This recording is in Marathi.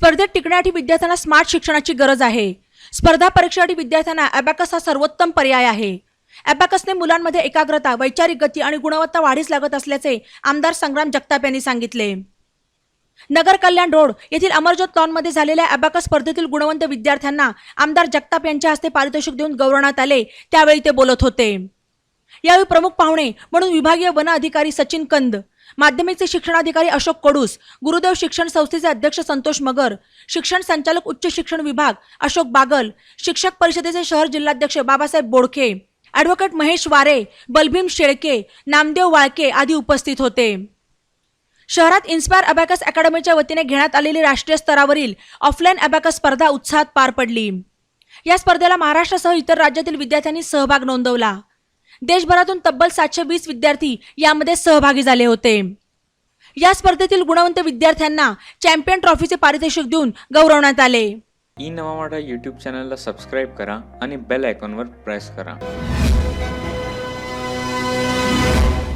स्पर्धेत टिकण्यासाठी विद्यार्थ्यांना स्मार्ट शिक्षणाची गरज आहे. स्पर्धा परीक्षेसाठी विद्यार्थ्यांना अबॅकस हा सर्वोत्तम पर्याय आहे. अबॅकसने मुलांमध्ये एकाग्रता वैचारिक गती आणि गुणवत्ता वाढीस लागत असल्याचे आमदार संग्राम जगताप यांनी सांगितले. नगर कल्याण रोड येथील अमरज्योत लॉनमध्ये झालेल्या अबॅकस स्पर्धेतील गुणवंत विद्यार्थ्यांना आमदार जगताप यांच्या हस्ते पारितोषिक देऊन गौरवण्यात आले त्यावेळी ते बोलत होते. यावेळी प्रमुख पाहुणे म्हणून विभागीय वन अधिकारी सचिन कंद माध्यमिकचे शिक्षणाधिकारी अशोक कडूस गुरुदेव शिक्षण संस्थेचे अध्यक्ष संतोष मगर शिक्षण संचालक उच्च शिक्षण विभाग अशोक बागल शिक्षक परिषदेचे शहर जिल्हाध्यक्ष बाबासाहेब बोडखे ॲडव्होकेट महेश वारे बलभीम शेळके नामदेव वाळके आदी उपस्थित होते. शहरात इन्स्पायर अबॅकस अकॅडमीच्या वतीने घेण्यात आलेली राष्ट्रीय स्तरावरील ऑफलाईन अबॅकस स्पर्धा उत्साहात पार पडली. या स्पर्धेला महाराष्ट्रासह इतर राज्यातील विद्यार्थ्यांनी सहभाग नोंदवला. देशभरातून तब्बल सातशे वीस विद्यार्थी यामध्ये सहभागी झाले होते. या स्पर्धेतील गुणवंत विद्यार्थ्यांना चॅम्पियन ट्रॉफीचे पारितोषिक देऊन गौरवण्यात आले. ई नवा मराठा यूट्यूब चॅनलला सबस्क्राईब करा आणि बेल आयकॉनवर प्रेस करा.